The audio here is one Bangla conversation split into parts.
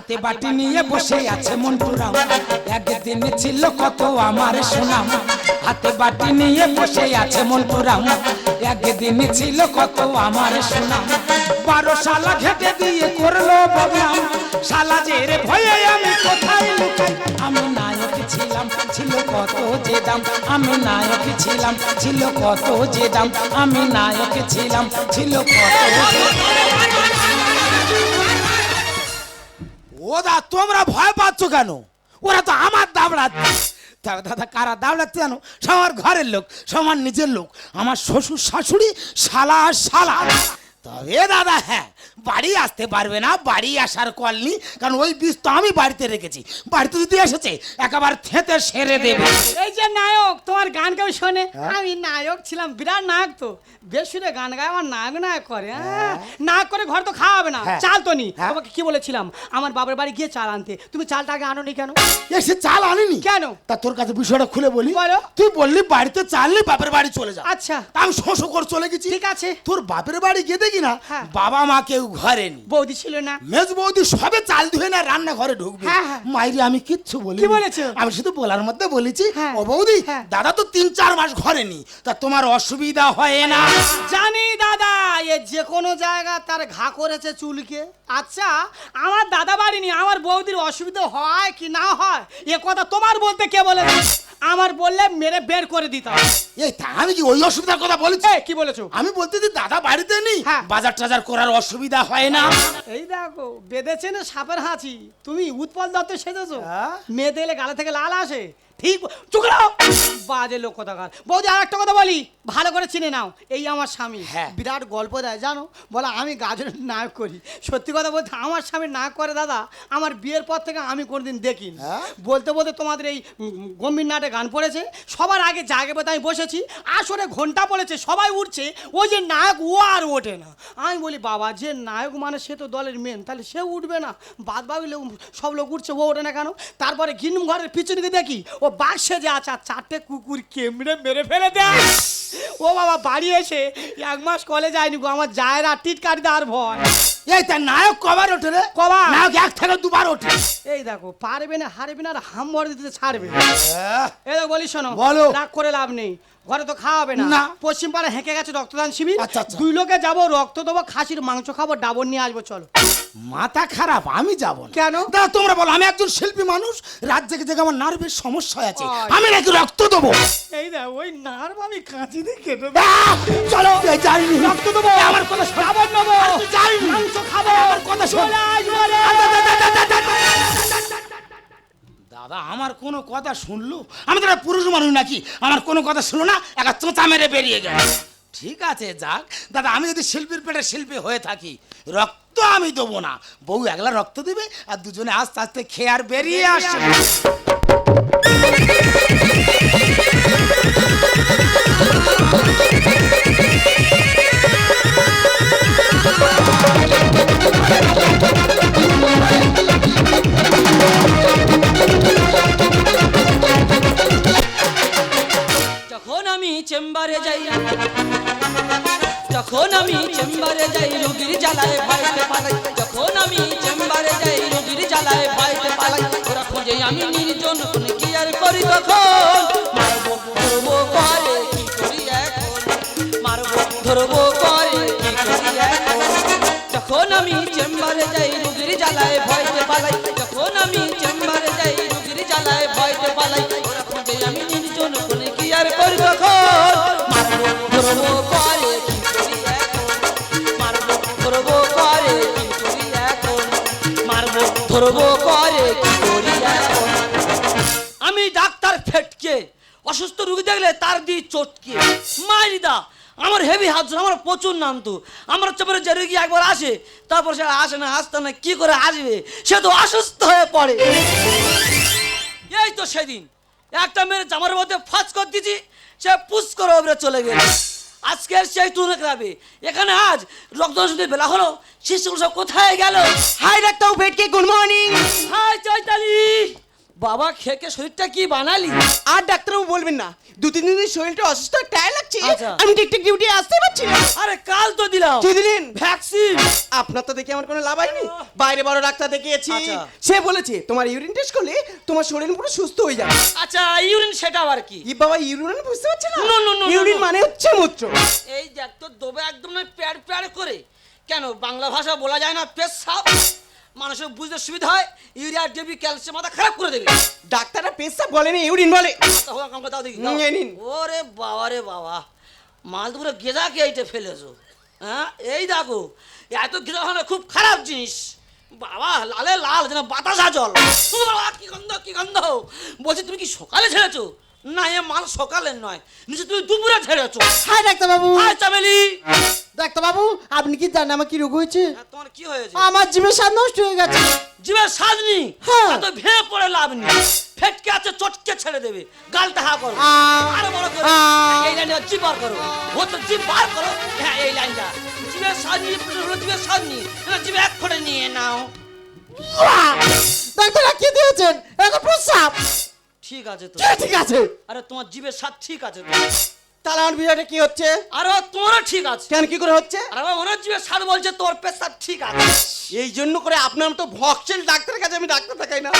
হাতে বাটি নিয়ে বসে আছে মন্টুরাম। একদিন ছিল কত আমার সুনাম। হাতে বাটি নিয়ে বসে আছে মন্টুরাম। একদিন ছিল কত আমার সুনাম। বারো সালা ঘেটে দিয়ে করল বদনাম। শালা জেরে ভয়ে আমি কোথায় লুকাই? আমি নায়ক ছিলাম, ছিল কত যে দাম। আমি নায়ক ছিলাম, ছিল কত যে দাম। আমি নায়ক ছিলাম, ছিল কত যে ও দা তোমরা ভয় পাচ্ছ কেন? ওরা তো আমার দাবড়াচ্ছে দাদা, কারা দাবড়াচ্ছে জানো? সবার ঘরের লোক, সবার নিজের লোক। আমার শ্বশুর শাশুড়ি শালা শালা। তবে দাদা হ্যাঁ বাড়ি আসতে পারবে না বাড়ি আসার কল নি কারণ ওই বিষ তো আমি বাড়িতে রেখেছি। বাড়িতে যদি এসেছে একেবারে থেতে সেরে দেবে। এই যে নায়ক তোমার গান কেউ শোনে? আমি নায়ক ছিলাম বিরাট নায়ক তো। বেশ শুনে গান গায় আমার নায়ক নায়ক করে হ্যাঁ? নায়ক করে ঘর তো খাওয়াবে না হ্যাঁ। চাল তো নি। হ্যাঁ। তোমাকে কি বলেছিলাম? আমার বাবার বাড়ি গিয়ে চাল আনতে। তুমি চালটা আগে আনো নি কেন? এসে চাল আনিনি? কেন? তা তোর কাছে বিষয়টা খুলে বলি। বলো। তুই বললি বাড়িতে চাল নেই বাপের বাড়ি চলে যা। আচ্ছা। আমি শোষো করে চলে গেছি। ঠিক আছে। তোর বাপের বাড়ি গিয়ে দেখি না হ্যাঁ। বাবা মা কেউ ঘরে নেই। বৌদি ছিল না। মেজ বৌদি সবে চাল ধুয়ে না রান্না ঘরে ঢুকবে। হ্যাঁ, হ্যাঁ। মাইরি আমি কিচ্ছু বলি আমি শুধু বলার মধ্যে বলেছি। ও বৌদি। দাদা তো তিন চার মাস ঘরে নি তা তোমার অসুবিধা হয় না। জানি দাদা এ যে কোনো জায়গা তার ঘা করেছে চুলকে। আচ্ছা আমার দাদা বাড়ি নি আমার বৌদির অসুবিধা হয় কি না হয়? এ কথা তোমার বলতে কে বলে? আমার বললে মেরে বের করে দিতাম এই তা আমি কি ওই অসুবিধার কথা বলেছি? কি বলেছ? আমি বলতে যে দাদা বাড়িতে নেই। বাজার টাজার করার অসুবিধা হয় না। এই দেখো বেঁধেছে না সাপের হাঁচি? তুমি উৎপল দত্ত সেজেছো? হ্যাঁ? মেয়ে দিলে গালে থেকে লাল আসে। ঠিক চুকড়াও বাজে লোক কথাকার বৌদি আর একটা কথা বলি। ভালো করে চিনে নাও এই আমার স্বামী। হ্যাঁ। বিরাট গল্প দেয় জানো? বলে আমি গাজরের নায়ক করি। সত্যি কথা বলতে আমার স্বামী নায়ক করে দাদা। আমার বিয়ের পর থেকে আমি কোনোদিন দেখিনি। হ্যাঁ? বলতে বলতে তোমাদের এই উম, গম্ভীর নাটে গান পড়েছে। সবার আগে জাগে পেতে আমি বসেছি। আসরে ঘণ্টা পড়েছে সবাই উঠছে। ওই যে নায়ক ও আর ওঠে না। আমি বলি বাবা যে নায়ক মানে সে তো দলের মেন তাহলে সে উঠবে না। বাদ বাকি লোক সব লোক উঠছে ও ওঠে না কেন? তারপরে গিন্নুম ঘরের পিছনে গিয়ে দেখি ও বাক্সে যে আর চারটে কুকুর কেমড়ে মেরে ফেলে দেয়? ও বাবা বাড়ি এসে এক মাস কলে যায়নি গো আমার জায়ের আর টিটকারি দেওয়ার ভয়। এই তা নায়ক কবার ওঠে রে? কবার? নায়ক এক থেকে দুবার ওঠে। এই দেখো পারবে না হারবে না আর হাম ভরে দিতে ছাড়বে। এই দেখো বলি শোনো বলো। রাগ করে লাভ নেই। ঘরে তো খাওয়াবে না। না। পশ্চিম পাড়া হেঁকে গেছে রক্তদান শিবির। আচ্ছা, আচ্ছা। দুই লোকে যাব রক্ত দেবো খাসির মাংস খাব ডাবর নিয়ে আসব চলো। মাথা খারাপ আমি যাব কেন? দাদা তোমরা বলো আমি একজন শিল্পী মানুষ রাত জেগে জেগে আমার নার্ভের সমস্যা আছে আমি নাকি রক্ত দেবো এই দেখ ওই নার আমি কাঁচি দিয়ে কেটে আহ, চলো এই যাইনি রক্ত দেবো আমার কথা শোন ডাবর নেব আর মাংস খাব আমার কথা শোন দাদা আমার কোনো কথা শুনলো আমি তো পুরুষ মানুষ নাকি আমার কোনো কথা শুনলো না একটা চোঁচা মেরে বেরিয়ে গেল ঠিক আছে যাক দাদা আমি যদি শিল্পীর পেটে শিল্পী হয়ে থাকি রক্ত আমি দেবো না। বউ একলা রক্ত দেবে আর দুজনে আস্তে আস্তে খেয়ে আর বেরিয়ে আসবে। যখন আমি চেম্বারে যাই, রোগীর জ্বালায় ভয়তে পালাই। যখন আমি চেম্বারে যাই, রোগীর জ্বালায় ভয়তে পালাই। ওরা খোঁজে আমি নির্জন কি আর করি তখন মারবো, ধরবো করে কি করি এখন? মারবো, ধরবো করে কি করি এখন? যখন আমি চেম্বারে যাই, রোগীর জ্বালায় ভয়তে পালাই। যখন আমি চেম্বারে যাই, রোগীর জ্বালায় ভয়তে পালাই। ওরা খোঁজে আমি নির্জন কি আর করি তখন মারবো, ধরবো আমি ডাক্তার ফেটকে, অসুস্থ রুগী দেখলে তার দিয়ে চটকে। মারিদা আমার হেভি হাত আমার প্রচুর নাম তো আমার চাপরে যে রুগী একবার আসে, তারপর সে আসে না, আসতে না, কি করে আসবে? সে তো অসুস্থ হয়ে পড়ে। এই তো সেদিন, একটা মেয়ের জামার মধ্যে ফাঁস করে দিয়েছি, সে পুস করে ওপরে চলে গেল। আজকের সেই তুলে রাখবে এখানে আজ রক্ত শুধু বেলা হলো শিশু সব কোথায় গেল? হাই ডাক্তার ফেটকে গুড মর্নিং হাই চৈতালি! বাবা খেকে শরীরটা কি বানালি? আর ডাক্তারবাবু বলবেন না দু তিন দিন শরীরটা অসুস্থ টায়ার লাগছে আচ্ছা। আমি ঠিকঠাক ডিউটি আসতে পারছি না। আরে কাল তো দিলাম। কি দিলেন? ভ্যাকসিন আপনার তো দেখে আমার কোনো লাভ হয়নি। বাইরে বড় ডাক্তার দেখিয়েছি। আচ্ছা। সে বলেছে তোমার ইউরিন টেস্ট করলে তোমার শরীর পুরো সুস্থ হয়ে যাবে। আচ্ছা ইউরিন সেটা আবার কি? ই বাবা ইউরিন বুঝতে পারছে না। No, no, no, ইউরিন মানে হচ্ছে মূত্র। এই দেখ তো দোবে একদম না প্যার প্যার করে। কেন বাংলা ভাষা বলা যায় না পেশাব। মানুষের বুঝতে সুবিধা হয় ইউরিয়া ডেবি ক্যালসিয়াম মাথা খারাপ করে দেবে। ডাক্তাররা পেশা বলেনি ইউরিন বলে। দাও দেখি। ওরে বাবা রে বাবা মাল দুপুরে গেজা কে এইটা ফেলেছো। হ্যাঁ এই দেখো এত গেজা হলে খুব খারাপ জিনিস। বাবা লালে লাল যেন বাতাসা জল। বাবা কি গন্ধ কি গন্ধ? বলছি তুমি কি সকালে ছেড়েছো? না এ মাল সকালের নয়। নিশ্চয় তুমি দুপুরে ছেড়েছো। হাই ডাক্তারবাবু। হাই চামেলি। ডাক্তারবাবু আপনি কি জানেন আমার কি রোগ হয়েছে? হ্যাঁ, তোমার কি হয়েছে? আমার জিভের স্বাদ নষ্ট হয়ে গেছে। জীবের স্বাদ নেই হ্যাঁ। এত ভেঙে পড়ে লাভ নেই ফেটকে আছে চটকে ছেড়ে দেবে। গালটা হা করো। আরও বড় করো। এই লাইনটা জিভ বার করো। ও তো জিভ বার করো। হ্যাঁ এই লাইনটা। জীবের স্বাদ নিয়ে জীবের স্বাদ নিয়ে জিভ এক করে নিয়ে নাও। ডাক্তার কি দিয়েছেন? এটা প্রস্রাব। ঠিক আছে তো। ঠিক আছে? আরে তোমার জীবের স্বাদ ঠিক আছে তো। তাহলে আমার বিষয়টা কি হচ্ছে? আরে তোমারও ঠিক আছে। কেন কি করে হচ্ছে? আরে আমার ওনার জীবের স্বাদ বলছে তোর পেশাব ঠিক আছে। এই জন্য করে আপনার মতো ভক্সেল ডাক্তারের কাছে আমি ডাক্তার দেখাই না।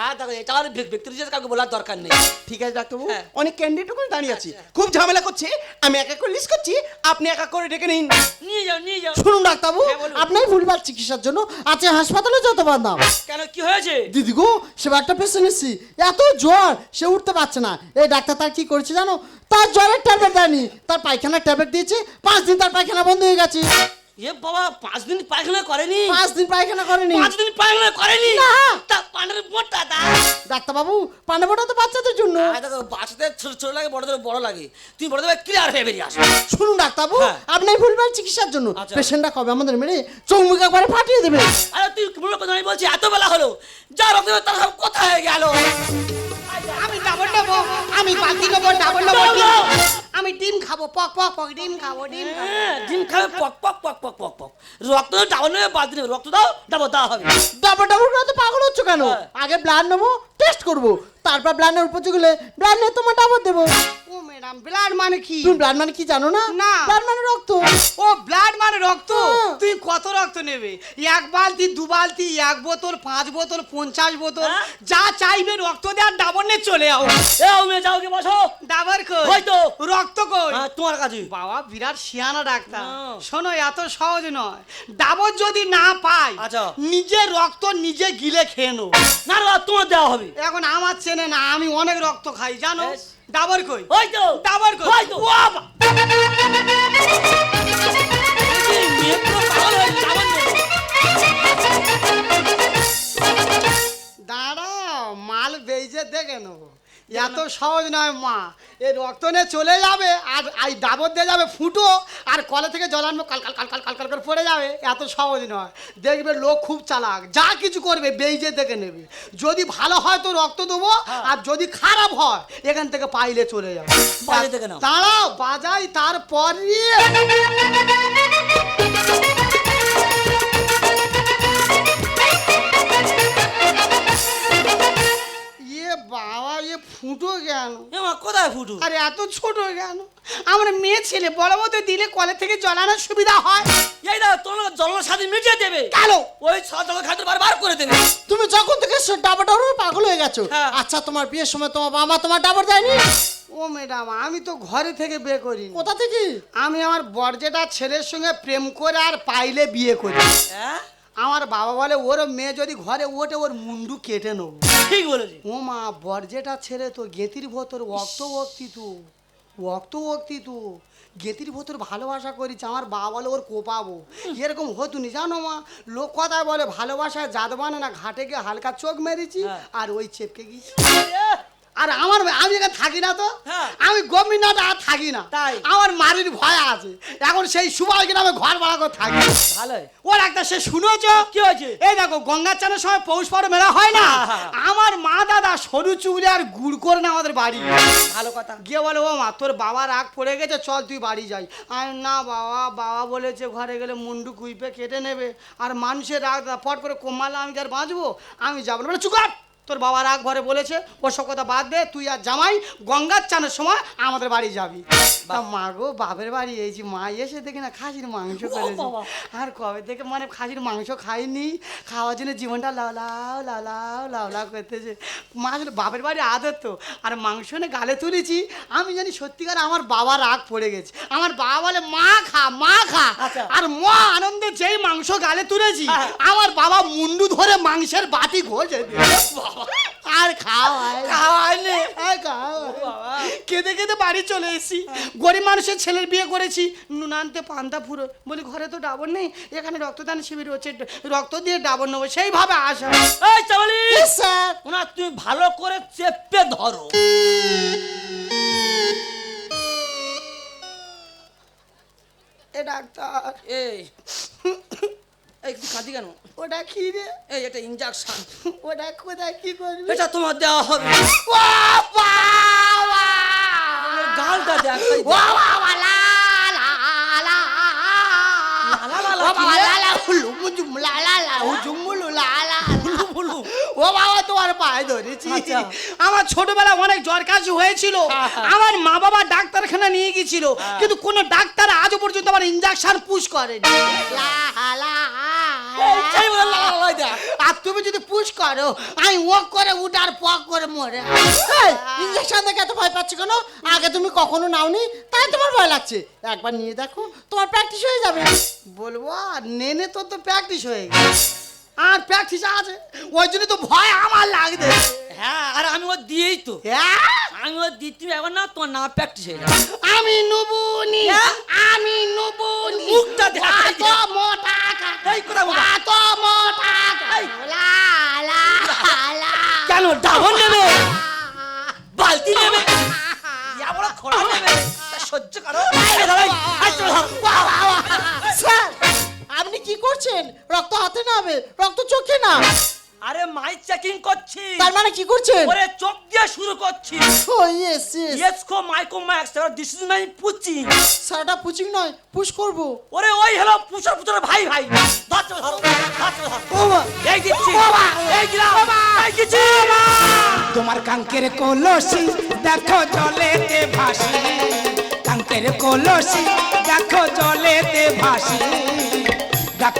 আর দেখো এটা আর ব্যক্তি যে কাউকে বলার দরকার নেই। ঠিক আছে ডাক্তারবাবু। হ্যাঁ। অনেক ক্যান্ডিডেট ওখানে দাঁড়িয়ে আছি। খুব ঝামেলা করছে। আমি একা করে লিস্ট করছি। আপনি একা করে ডেকে নিন। নিয়ে যাও নিয়ে যাও। শুনুন ডাক্তারবাবু। হ্যাঁ। আপনার ভুলভাল চিকিৎসার জন্য আছে হাসপাতালে যত বান্ধাম কেন কি হয়েছে? দিদি গো সে একটা পেশেন্ট এসেছি। এত জ্বর সে উঠতে পারছে না। এই ডাক্তার তার কি করেছে জানো? তার জ্বরের ট্যাবলেট দেয়নি। তার পায়খানার ট্যাবলেট দিয়েছে পাঁচ দিন তার পায়খানা বন্ধ হয়ে গেছে। এ বাবা পাঁচ দিন পায়খানা করেনি? পাঁচ দিন পায়খানা করেনি। পাঁচ দিন পায়খানা করেনি? না। তা পানের মোটা দা। ডাক্তারবাবু পান্ডাবোটা তো বাচ্চাদের জন্য। দেখো বাচ্চাদের ছোট ছোট লাগে বড়দের বড় লাগে। তুমি বড়দের ক্লিয়ার হয়ে বেরিয়ে আসো শুনুন ডাক্তারবাবু হ্যাঁ। আপনার ভুলভাল চিকিৎসার জন্য আচ্ছা। পেশেন্টটা কবে আমাদের মেরে চৌমুখ একবারে ফাটিয়ে দেবে? আরে তুই মূল কথা বলছি এত বেলা হলো। যা রক্ত তার সব কথা হয়ে গেল? আমি ডাবল নেব আমি বালতি নেব ডাবল নেব দাও, দাও। আমি ডিম খাব পক পক পক ডিম খাব ডিম খাব। হ্যাঁ, ডিম খাবে পক পক পক পক পক পক। রক্ত ডাবল নেবে বাদ দিনে রক্ত দাও ডাবল দেওয়া হবে। ডাবল ডাবল করে তো পাগল হচ্ছ কেন? হ্যাঁ। আগে ব্লাড নেব টেস্ট করব। তারপর ব্লাডের উপর গেলে ব্লাড নিয়ে তোমার ডাবল দেবো। ও ম্যাডাম ব্লাড মানে কি? তুমি ব্লাড মানে কি জানো না? না। ব্লাড মানে রক্ত। ও ব্লাড মানে রক্ত? হ্যাঁ। তুই কত রক্ত নেবে? এক বালতি দু বালতি এক বোতল পাঁচ বোতল পঞ্চাশ বোতল হ্যাঁ? যা চাইবে রক্ত দেওয়ার ডাবর নিয়ে চলে যাও এ মেয়ে যাও কি বসো। ডাবর কই? হয়তো। রক্ত কই? হ্যাঁ তোমার কাছে। বাবা বিরাট শিয়ানা ডাক্তার। শোনো এত সহজ নয়। ডাবর যদি না পাই আচ্ছা। নিজে রক্ত নিজে গিলে খেয়ে না না তোমার দেওয়া হবে। এখন আমার চেনে না আমি অনেক রক্ত খাই জানো? ডাবর কই? ওই তো। ডাবর কই? ওই তো। দাঁড়াও মাল বেজে দেখে নেব। এত সহজ নয় মা। এই রক্ত নিয়ে চলে যাবে আর এই ডাবর দিয়ে যাবে ফুটো আর কলে থেকে জল আনব কাল কাল কাল কাল কাল কাল করে পড়ে যাবে। এত সহজ নয়। দেখবে লোক খুব চালাক যা কিছু করবে বেজে দেখে নেবে। যদি ভালো হয় তো রক্ত দেবো আর যদি খারাপ হয় এখান থেকে পাইলে চলে যাবে। দাঁড়াও বাজাই তারপরে কোথায় ফুটু আরে এত ছোট কেন? আমরা মেয়ে ছেলে বড় মতো দিলে কলে থেকে জল আনার সুবিধা হয়। এই না তোমার সাথে মিটিয়ে দেবে। কেন? ওই ছ জল খাতে বার করে দেবে। তুমি যখন থেকে ডাবর ডাবর পাগল হয়ে গেছো হ্যাঁ। আচ্ছা তোমার বিয়ের সময় তোমার বাবা তোমার ডাবর দেয়নি? ও ম্যাডাম আমি তো ঘরে থেকে বিয়ে করি কোথা থেকে? আমি আমার বর্জেটা ছেলের সঙ্গে প্রেম করে আর পাইলে বিয়ে করি। হ্যাঁ? আমার বাবা বলে ওর মেয়ে যদি ঘরে ওঠে ওর মুন্ডু কেটে নেব। ঠিক বলেছি ও মা বর্জেটা ছেড়ে তো গেতির ভোতর অক্ত ভক্তি তো অক্ত ভক্তি তো। গেতির ভোতর ভালোবাসা করেছে আমার বাবা বলে ওর কোপাবো। এরকম হতো নি জানো মা? লোক কথায় বলে ভালোবাসায় জাত বানে না ঘাটে গিয়ে হালকা চোখ মেরেছি হ্যাঁ। আর ওই চেপকে গেছি আর আমার আমি এখানে থাকি না তো। হ্যাঁ। আমি গোবিন্দাটা আর থাকি না। তাই? আমার মারির ভয় আছে। এখন সেই সুবাল সুবাই আমি ঘর ভাড়া করে থাকি। ওর একটা সে শুনেছ? কি হয়েছে? এই দেখো গঙ্গার চানের সময় পৌষ পর মেলা হয় না? হ্যাঁ, হ্যাঁ। আমার মা দাদা সরু চুগলি আর গুড় করে না আমাদের বাড়ি। ভালো কথা। গিয়ে বলে ও মা তোর বাবা রাগ পড়ে গেছে চল তুই বাড়ি যাই। আমি না বাবা বাবা বলেছে ঘরে গেলে মুন্ডু কুইপে কেটে নেবে। আর মানুষের রাগ দাদা পট করে কমালে আমি আর বাঁচবো? আমি যাব না। বলে চুকার তোর বাবা রাগ ভরে বলেছে ওসব কথা বাদ দে তুই আর জামাই গঙ্গার চানের সময় আমাদের বাড়ি যাবি। মা গো বাপের বাড়ি এইছি মা এসে দেখি না খাসির মাংস করেছে। আর কবে থেকে মানে খাসির মাংস খাইনি খাওয়ার জন্য জীবনটা লাউ লাউ লাউ লাউ লাউ লাউ করতেছে। মা বাপের বাড়ি আদর তো আর মাংস এনে গালে তুলেছি। আমি জানি সত্যিকার আমার বাবা রাগ পড়ে গেছে। আমার বাবা বলে মা খা মা খা। আচ্ছা। আর মা আনন্দে যেই মাংস গালে তুলেছি আমার বাবা মুন্ডু ধরে মাংসের বাটি ঘষে আর খাওয়ায় খাওয়ায়। কেঁদে কেঁদে বাড়ি চলে এসেছি। গরিব মানুষের ছেলের বিয়ে করেছি। নুন আনতে পান্তা ফুরো বলি ঘরে তো ডাবর নেই। এখানে রক্তদান শিবির হচ্ছে। রক্ত দিয়ে ডাবর নেব। সেইভাবে আসা এই চাবলি স্যার ওনা তুমি ভালো করে চেপে ধরো। এ ডাক্তার। এই। এই তুই কাঁদি কেন? ওটা কি রে? এই এটা ইঞ্জেকশন ওটা কোথায় কি করবি? এটা তোমার দেওয়া হবে। গালটা দেখ এই দেখ। বলু ও বাবা তোমার পায়ে ধরেছি। আচ্ছা। আমার ছোটবেলা অনেক জ্বর কাশি হয়েছিল। আমার মা বাবা ডাক্তারখানা নিয়ে গেছিল কিন্তু কোনো ডাক্তার আজও পর্যন্ত আমার ইঞ্জেকশন পুশ করেনি। আর তুমি যদি পুশ করো আমি ওক করে উঠার পক করে মরে ইঞ্জেকশন দেখে এত ভয় পাচ্ছ কেন? আগে তুমি কখনো নাওনি তাই তোমার ভয় লাগছে। একবার নিয়ে দেখো তোমার প্র্যাকটিস হয়ে যাবে। বলব আর নেনে তোর তো প্র্যাকটিস হয়ে গেছে। আর প্র্যাকটিস আছে। ওই জন্য তো ভয় আমার লাগবে। হ্যাঁ আর আমি ও দিয়েই তো। হ্যাঁ? আমি ও দিই তুমি একবার না তোমার না প্র্যাকটিস হয়ে যাবে। আমি নুবুনি হ্যাঁ? আমি নুবুনি। মুখটা দেখা যায় এত মোটা এই কোথায় মোটা? এত মোটা লা লা লা। কেন ডাবল নেবে? বালতি নেবে? ইয়া বড় খোড়া নেবে? সহ্য করো। এই দাঁড়া, এই, কি করছেন? রক্ত হাতে না হবে রক্ত চোখে না। আরে মাই চেকিং করছি তার মানে কি করছেন? ওরে চোখ দিয়ে শুরু করছি ও ইয়েস ইয়েস ইয়েস কো মাইকো ম্যাক্স আর দিস ইজ মাই পুচি স্যারটা পুচিং নয় পুশ করব। ওরে ওই হলো পুষর পুষর ভাই ভাই। ধর ধরো ধর চলো, ধরো। বাবা। এই দিচ্ছি। এই দিলাম। এই দিচ্ছি। তোমার কাঙ্কের কলসি দেখো জলেতে ভাসি। কাঙ্কের কলসি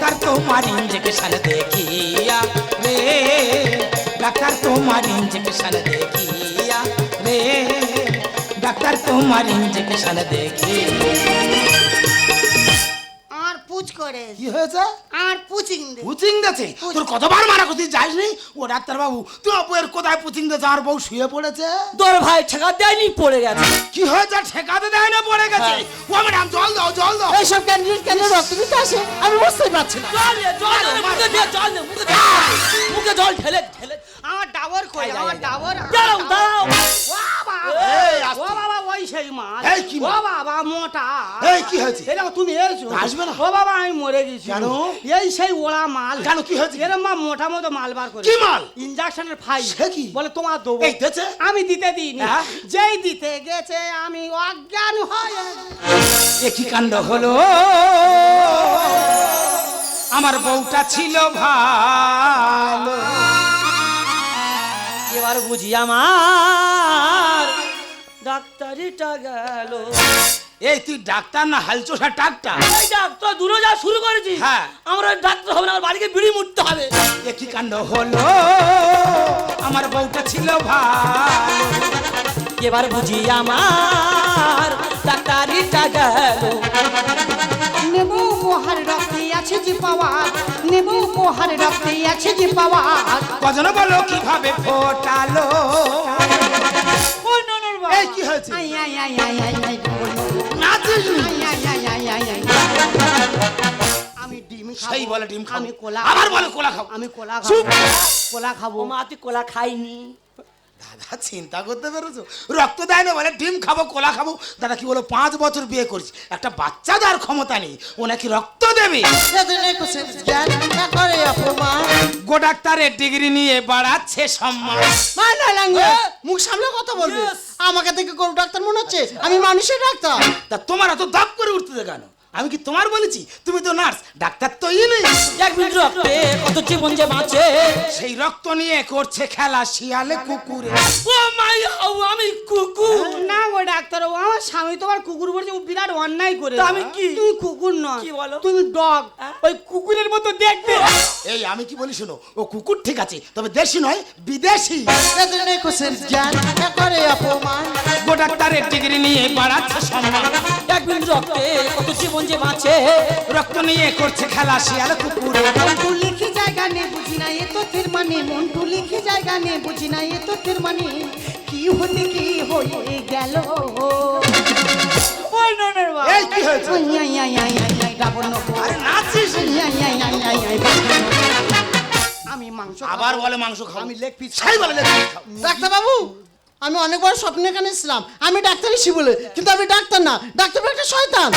ডাক্তার তোমার ইঞ্জেকশন দেখিয়া রে। ডাক্তার তোমার ইঞ্জেকশন দেখিয়া রে। ডাক্তার তোমার ইঞ্জেকশন দেখিয়া। করে কি হয়েছে? আর পুচিং দে পুচিং গেছে তোর কতবার মারা করতে যাস নি ও ডাক্তার বাবু তোমার বউয়ের কোথায় পুচিং গেছে আর বউ শুয়ে পড়েছে? তোর ভাই ঠেকা দেয়নি পড়ে গেছে। কি হয়েছে? ঠেকাতে দেয় না পড়ে গেছে? ও ম্যাডাম জল দাও জল দাও। এইসব ক্যান্ডিডেট কেন রক্ত দিতে আসে? আমি বুঝতেই পারছি না। জল জল মুখে দিয়ে জল মুখে জল ঢেলে ঢেলে। আমার ডাবর কই? আমার ডাবর দাঁড়াও দাঁড়াও। সেই মাছ এই, কি ও বাবা মোটা এই, কি হয়েছে? এই তুমি এসো আসবে না? ও বাবা আমি মরে গেছি কেন? এই সেই ওলা মাল কেন, কি হয়েছে? এরম মা মোটা মতো মাল বার করে কি মাল? ইনজেকশনের ফাইল সে কি? বলে তোমার দেবো এই, দিয়েছে? আমি দিতে দিইনি হ্যাঁ? যেই দিতে গেছে আমি অজ্ঞান হয়ে এ কি কাণ্ড হলো আমার বউটা ছিল ভালো এবার বুঝি আমার ডাক্তারিটা গেল। এই তুই ডাক্তার না হালচোষা ডাক্তার? এই ডাক্তার দূরে যা শুরু করেছি হ্যাঁ। আমরা ডাক্তার হবে না আমার বাড়িকে বিড়ি মুড়তে হবে। এ কি কাণ্ড হলো? আমার বউটা ছিল ভালো। এবার বুঝি আমার ডাক্তারিটা গেল। নেবু মোহার রক্তে আছে যে পাওয়া নেবু মোহার রক্তে আছে যে পাওয়া কজন বলো কীভাবে ফোটালো? এই কি হয়েছে আমি ডিম সেই বলে ডিম আমি কোলা আবার বলে কোলা খাব আমি কোলা! খাব কোলা খাব মা তুই কোলা খাইনি দাদা চিন্তা করতে পেরেছ? রক্ত দেয় না বলে ডিম খাব কোলা খাব। দাদা কি বলো পাঁচ বছর বিয়ে করছি। একটা বাচ্চা দেওয়ার ক্ষমতা নেই ও নাকি রক্ত দেবে? যাদের একুশে জ্ঞান না করে অপমান। গো ডাক্তারের ডিগ্রি নিয়ে বাড়াচ্ছে সম্মান। না ল্যাঙ্গুয়েজ মুখ সামলে কথা বলবে। আমাকে দেখে গরু ডাক্তার মনে হচ্ছে? আমি মানুষের ডাক্তার। তা তোমার এত দাপ করে উঠতে কেন? আমি কি তোমার বলেছি? তুমি তো নার্স ডাক্তার তো ইনি এক মিনিট রক্তে কত জীবন যে বাঁচে। সেই রক্ত নিয়ে করছে খেলা শিয়ালে কুকুরে। ও মাই ও আমি কুকুর। না গো ডাক্তার ও আমার স্বামী তোমার কুকুর বলছে ও বিরাট অন্যায় করে। আমি কি? তুমি কুকুর নয় কি বলো? তুমি ডগ। ওই কুকুরের আমি কি বলি শোনো ও কুকুর ঠিক আছে তবে দেশি নয় বিদেশি এদের নেই কোসের জ্ঞান এ করে অপমান গো ডাক্তারের ডিগ্রি নিয়ে বাড়াচ্ছে সম্মান এক রক্তে কত জীবন যে বাঁচে রক্ত নিয়ে করছে খেলা শিয়ালে কুকুরে মন্টু লিখে জায়গা নে বুঝি না এ তথ্যের মানে মন্টু লিখে জায়গা নে বুঝি না এ তথ্যের মানে কি হতে কি হয়ে গেল ওই ননের বাবা এই কি হয়েছে। আরে নাচিস আই, আই, আই, আই, আমি মাংস আবার বলে মাংস খাও আমি লেগ পিস খাই বলে লেগ পিস খাও ডাক্তার বাবু আমি অনেকবার স্বপ্নে এখানে এসেছিলাম। আমি ডাক্তার এসি বলে কিন্তু আমি ডাক্তার না। ডাক্তার একটা শয়তান।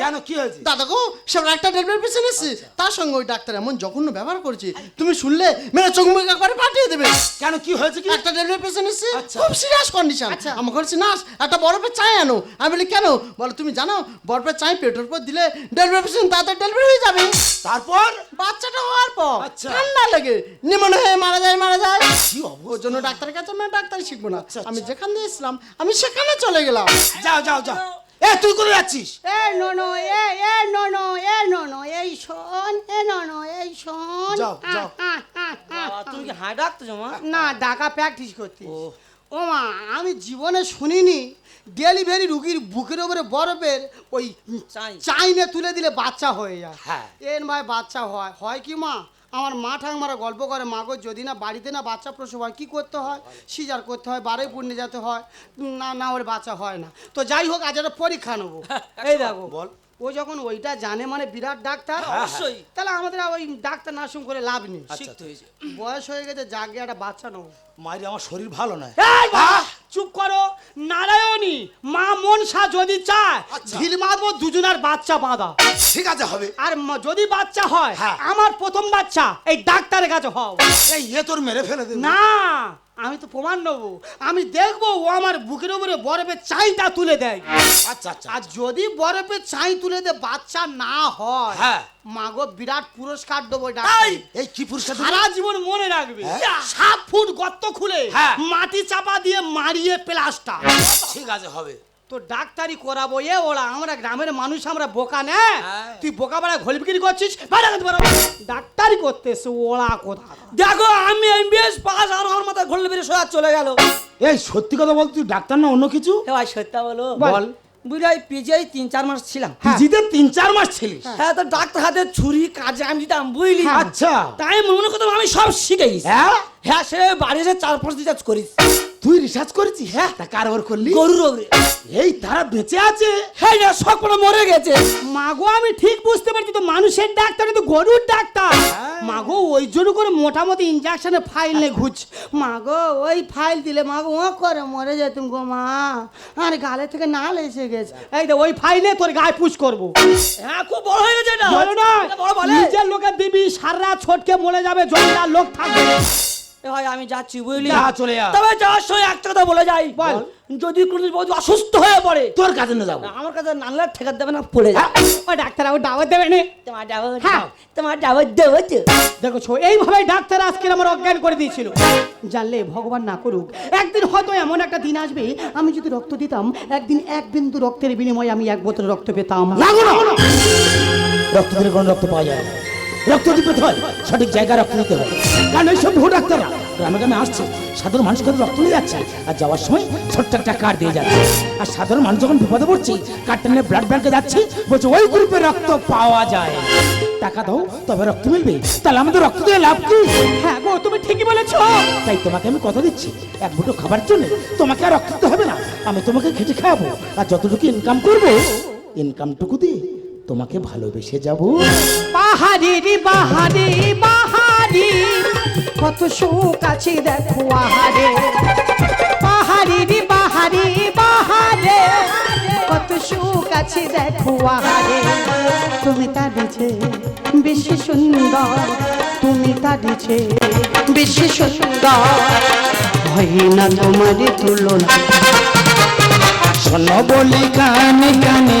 কেন? কি হয়েছে? দাদা গো সব একটা ডেলিভারি পেশেন্ট এসেছি। তার সঙ্গে ওই ডাক্তার এমন জঘন্য ব্যবহার করেছে তুমি শুনলে মেরে চোখ মুখ করে পাঠিয়ে দেবে। কেন? কি হয়েছে কি? একটা ডেলিভারি পেশেন্ট এসেছে আচ্ছা। খুব সিরিয়াস কন্ডিশন আমাকে বলছে নার্স একটা বরফের চাই আনো। আমি বলি কেন? বলো তুমি জানো বরফের চাই পেটের উপর দিলে ডেলিভারি পেশেন্ট তাড়াতাড়ি ডেলিভারি হয়ে যাবে। তারপর? বাচ্চাটা হওয়ার পর আচ্ছা। ঠান্ডা লাগে নিমন হয়ে মারা যায় মারা যায়। কি অবস্থা? ওর জন্য ডাক্তারের কাছে আমি ডাক্তার শিখব না। আচ্ছা, আমি যেখান দিয়ে এসলাম আমি সেখানে চলে গেলাম। যাও যাও যাও। এ তুই করে যাচ্ছিস? এ ননো এ এ ননো এ ননো এই শোন এ ননো এই শোন। যাও, যাও। তুমি কি হাঁ ডাকতো মা? না ডাকা প্র্যাকটিস করতে ও। মা আমি জীবনে শুনিনি। ডেলিভারি রুগীর বুকের উপরে বরফের ওই চাইনে। তুলে দিলে বাচ্চা হয়ে যায়। হ্যাঁ। এর ভাই বাচ্চা হয় হয় কি মা? আমার মা ঠাকমারা গল্প করে মাগো যদি না বাড়িতে না বাচ্চা প্রসব হয় কী করতে হয়? সিজার করতে হয় বারোই পূর্ণে যেতে হয় না না ওর বাচ্চা হয় না। তো যাই হোক আজ একটা পরীক্ষা নেব। এই দেখো। বল। ও যখন ওইটা জানে মানে বিরাট ডাক্তার অবশ্যই। তাহলে আমাদের আর ওই ডাক্তার নার্সিং করে লাভ নেই। শিখতে হয়েছে। বয়স হয়ে গেছে জাগে একটা বাচ্চা নেব মায়ের আমার শরীর ভালো নয়। এই চুপ করো। নারায়ণী মা মনসা যদি চায় আচ্ছা। ঢিল মারবো দুজনের বাচ্চা বাঁধা। ঠিক আছে হবে। আর ম- যদি বাচ্চা হয় হ্যাঁ। আমার প্রথম বাচ্চা এই ডাক্তারের কাছে হও। এই এ তোর মেরে ফেলে দেবে। না আমি তো প্রমাণ নেব। আমি দেখব ও আমার বুকের উপরে বরফের চাইটা তুলে দেয়। আচ্ছা আচ্ছা। আর যদি বরফের চাই তুলে দে বাচ্চা না হয় হ্যাঁ। মাগো বিরাট পুরস্কার দেবো ডাক্তার। এই কি পুরস্কার সারা জীবন মনে রাখবে। হ্যাঁ। সাত ফুট গর্ত খুলে হ্যাঁ। মাটি চাপা দিয়ে মারিয়ে প্লাস্টার। ঠিক আছে হবে। তো ডাক্তারি করাবো এ ওরা আমরা গ্রামের মানুষ আমরা বোকা নে। হ্যাঁ। তুই বোকা বেড়া ঘোল বিক্রি করছিস? ডাক্তারি করতে এসে ওরা কোথা দেখো আমি এমবিএস পাস আর আমার মাথা ঘুরলে বেরিয়ে সোজা চলে গেল। এই সত্যি কথা বল তুই ডাক্তার না অন্য কিছু? ভাই সত্যি বলো। বল। বুঝলি আমি পিজিআই তিন চার মাস ছিলাম। পিজিতে তিন চার মাস ছিলিস? হ্যাঁ তো ডাক্তার হাতে ছুরি কাজে আমি দিতাম বুঝলি? আচ্ছা। তাই মনে করতাম আমি সব শিখে গেছি। হ্যাঁ? হ্যাঁ সে বাড়ি এসে চার পাঁচ রিচার্জ করিস। তুই রিসার্চ করেছিস? হ্যাঁ। তা কারবার করলি? গরুর ওপরে। এই তারা বেঁচে আছে। হ্যাঁ না সব কোনো মরে গেছে। মাগো আমি ঠিক বুঝতে পারছি তো মানুষের ডাক্তার কিন্তু গরুর ডাক্তার। হ্যাঁ। মাগো ওই জন্য করে মোটামুটি ইঞ্জেকশনে ফাইল নিয়ে ঘুরছ। মাগো ওই ফাইল দিলে মাগো ও করে মরে যেতুম গো মা। আর গালে থেকে নাল এসে গেছে। এই তো ওই ফাইলে তোর গায়ে পুশ করব। হ্যাঁ খুব বড় হয়ে গেছে না বলো না এটা বড় বলে। নিজের লোকের দিবি সারা ছোটকে মরে যাবে জমিদার লোক থাকবে। না। এ ভাই আমি যাচ্ছি বুঝলি? যা, চলে যা। তবে যাওয়ার সময় একটা কথা বলে যাই। বল। যদি বহুত অসুস্থ হয়ে পড়ে তোর কাছে নিয়ে যাব। আমার কাছে নানলা ঠেকার দেবে না পড়ে যায় ও ডাক্তার আবার দাওয়াত দেবে না। তোমার ডাবল হ্যাঁ। তোমার ডাবল দেবো তো। দেখো ছো ডাক্তার আজকে আমার অজ্ঞান করে দিয়েছিল। জানলে ভগবান না করুক একদিন হয়তো এমন একটা দিন আসবে আমি যদি রক্ত দিতাম একদিন এক বিন্দু রক্তের বিনিময়ে আমি এক বোতল রক্ত পেতাম। না? রক্ত দিলে কোনো রক্ত পাওয়া যায় না। রক্ত দিতে হয় সঠিক জায়গায় রক্ত দিতে হয় কারণ এইসব ভুল ডাক্তাররা গ্রামে গ্রামে আসছে সাধারণ মানুষ কিন্তু রক্ত নিয়ে যাচ্ছে আর যাওয়ার সময় ছোট্ট একটা কার্ড দিয়ে যাচ্ছে। আর সাধারণ মানুষ যখন বিপদে পড়ছে কার্ডটা নিয়ে ব্লাড ব্যাংকে যাচ্ছে বলছে ওই গ্রুপের রক্ত পাওয়া যায়। টাকা দাও তবে রক্ত মিলবে। তাহলে আমাদের রক্ত দিয়ে লাভ কি? হ্যাঁ গো তুমি ঠিকই বলেছ। তাই তোমাকে আমি কথা দিচ্ছি এক মুঠো খাবার জন্য তোমাকে আর রক্ত দিতে হবে না। আমি তোমাকে খেটে খাওয়াবো আর যতটুকু ইনকাম করব ইনকামটুকু দিয়ে তোমাকে ভালোবেসে যাব। রে বাহারি বাহারি কত সুখ আছে দেখো আহারে। রে বাহারি বাহারে কত সুখ আছে দেখো আহারে। তুমি তাড়িছে বেশি সুন্দর তুমি তাড়িছে বেশি সুন্দর। হয় না তোমার তুলনা। শোনো বলি কানে কানে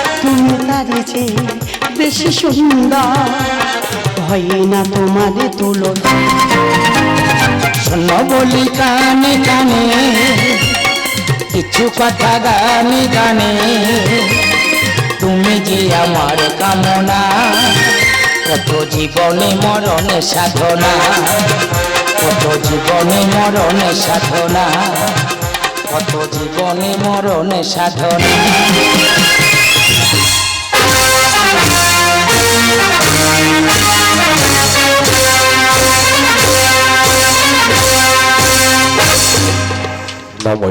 তুমি তারে যে বেশি সুন্দর। হয় না তোমার তুলো শোনো বলি কানে কানে, কিছু কথা গানে গানে। তুমি যে আমার কামনা, কত জীবনে মরণে সাধনা। কত জীবনে মরণে সাধনা। কত জীবনে মরণে সাধনা। Vamos.